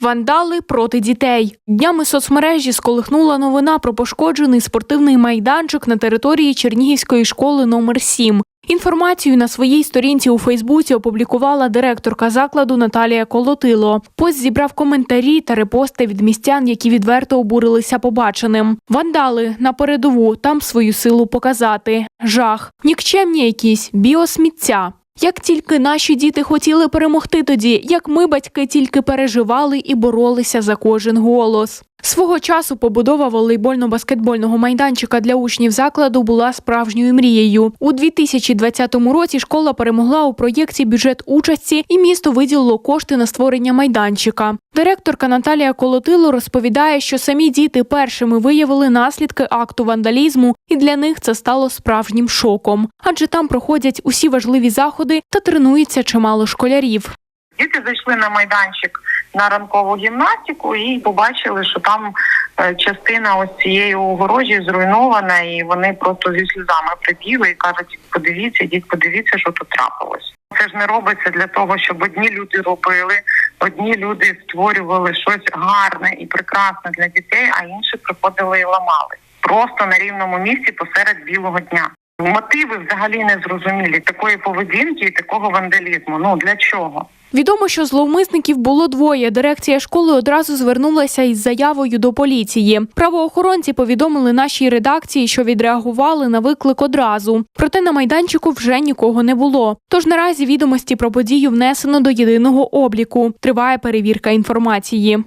Вандали проти дітей. Днями соцмережі сколихнула новина про пошкоджений спортивний майданчик на території Чернігівської школи номер 7 Інформацію на своїй сторінці у Фейсбуці опублікувала директорка закладу Наталія Колотило. Пост зібрав коментарі та репости від містян, які відверто обурилися побаченим. Вандали на передову там свою силу показати. Жах, нікчемні якісь біосміття. Як тільки наші діти хотіли перемогти тоді, як ми, батьки, тільки переживали і боролися за кожен голос. Свого часу побудова волейбольно-баскетбольного майданчика для учнів закладу була справжньою мрією. У 2020 році школа перемогла у проєкті бюджет участі, і місто виділило кошти на створення майданчика. Директорка Наталія Колотило розповідає, що самі діти першими виявили наслідки акту вандалізму, і для них це стало справжнім шоком, адже там проходять усі важливі заходи та тренується чимало школярів. Діти зайшли на майданчик на ранкову гімнастику і побачили, що там е, частина ось цієї огорожі зруйнована, і вони просто зі сльозами прибігли і кажуть: подивіться, діть, подивіться, що тут трапилось. Це ж не робиться для того, щоб одні люди робили, одні люди створювали щось гарне і прекрасне для дітей, а інші приходили і ламали просто на рівному місці посеред білого дня. Мотиви взагалі не зрозумілі такої поведінки і такого вандалізму. Ну для чого? Відомо, що зловмисників було двоє. Дирекція школи одразу звернулася із заявою до поліції. Правоохоронці повідомили нашій редакції, що відреагували на виклик одразу. Проте на майданчику вже нікого не було. Тож наразі відомості про подію внесено до єдиного обліку. Триває перевірка інформації.